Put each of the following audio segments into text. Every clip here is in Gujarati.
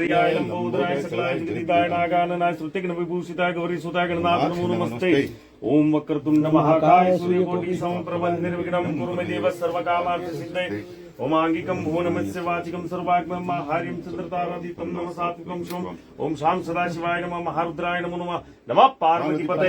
પ્રિયાય લંબોદરાય સકલાય જગદીતાય નાગાનનાય શ્રુતિઘ્ન વિભૂષિતાય ગૌરી સુતાય ગણનાથ નમો નમસ્તે ઓમ વક્રતુંડ મહાકાય સૂર્યકોટિ સમપ્રભ નિર્વિઘ્નમ કુરુ મે દેવ સર્વકામાર્થ સિદ્ધય ઓમ આંગિકમ ભુવનમસ્ય વાચિકમ સર્વાગ્મમ મહાર્યમ ચંદ્રતારાદિતમ નમ સાત્વિકમ શોમ ઓમ શામ સદાશિવાય નમઃ મહારુદ્રાય નમો નમઃ નમઃ પાર્વતી પતે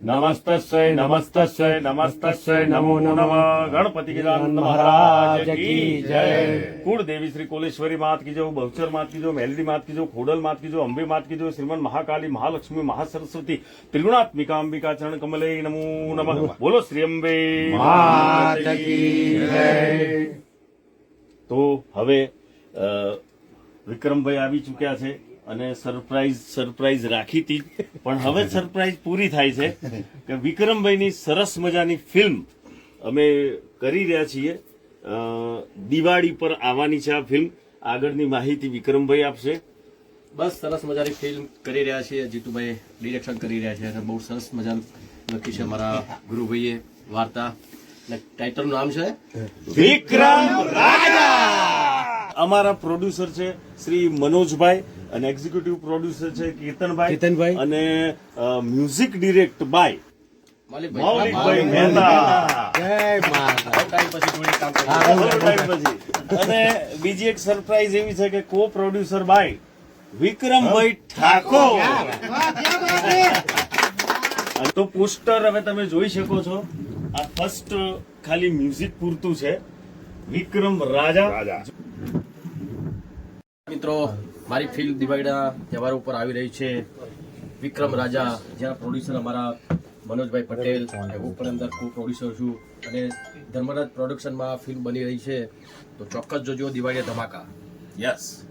નમસ્તસ્ય નમસ્તસ્ય નમસ્તસ્ય નમો નમઃ ગણપતિ મહારાજ કી જય કુળ દેવી શ્રી કોલેશ્વરી માત કી જો બહુચર માત કી જો માત કી જો ખોડલ માત કી જો અંબે માત કી જો મહાકાલી મહાલક્ષ્મી મહાસરસ્વતી ત્રિગુણાત્મિકા અંબિકા ચરણ કમલે નમો નમઃ બોલો શ્રી અંબે માત તો હવે વિક્રમભાઈ આવી ચૂક્યા છે. અને સરપ્રાઈઝ સરપ્રાઈઝ રાખી હતી. પણ હવે સરપ્રાઈઝ પૂરી થાય છે કે વિક્રમભાઈની સરસ મજાની ફિલ્મ અમે કરી રહ્યા છીએ. દિવાળી પર આવવાની છે આ ફિલ્મ. આગળની માહિતી વિક્રમભાઈ આપશે. બસ સરસ મજાની ફિલ્મ કરી રહ્યા છીએ. જીતુભાઈ ડિરેક્શન કરી રહ્યા છે અને બહુ સરસ મજાનું લખી છે અમારા ગુરુભાઈએ વાર્તા. અને ટાઇટલનું નામ છે? વિક્રમ રાજા! અમારા પ્રોડ્યુસર છે શ્રી મનોજભાઈ. અને એક્ઝિક્યુટિવ પ્રોડ્યુસર છે કીર્તનભાઈ કીર્તનભાઈ. અને મ્યુઝિક ડિરેક્ટ બાય મૌલિકભાઈ. મહેતા. જય માતા બહુ ટાઈમ પછી જોડે કામ કર્યું. બહુ ટાઈમ પછી. અને બીજી એક સરપ્રાઇઝ એવી છે કે કો પ્રોડ્યુસર બાય વિક્રમભાઈ ઠાકોર. તો પોસ્ટર હવે તમે જોઈ શકો છો. આ ફર્સ્ટ ખાલી મ્યુઝિક પૂરતું છે. વિક્રમ રાજા. રાજા. મિત્રો, મારી ફિલ્મ દિવાળીના તહેવાર ઉપર આવી રહી છે. વિક્રમ રાજા જ્યાં પ્રોડ્યુસર અમારા મનોજભાઈ પટેલ, હું પણ અંદર કો પ્રોડ્યુસર છું. અને ધર્મરાજ પ્રોડક્શનમાં ફિલ્મ બની રહી છે. તો ચોક્કસ જોજો દિવાળી ધમાકા. યસ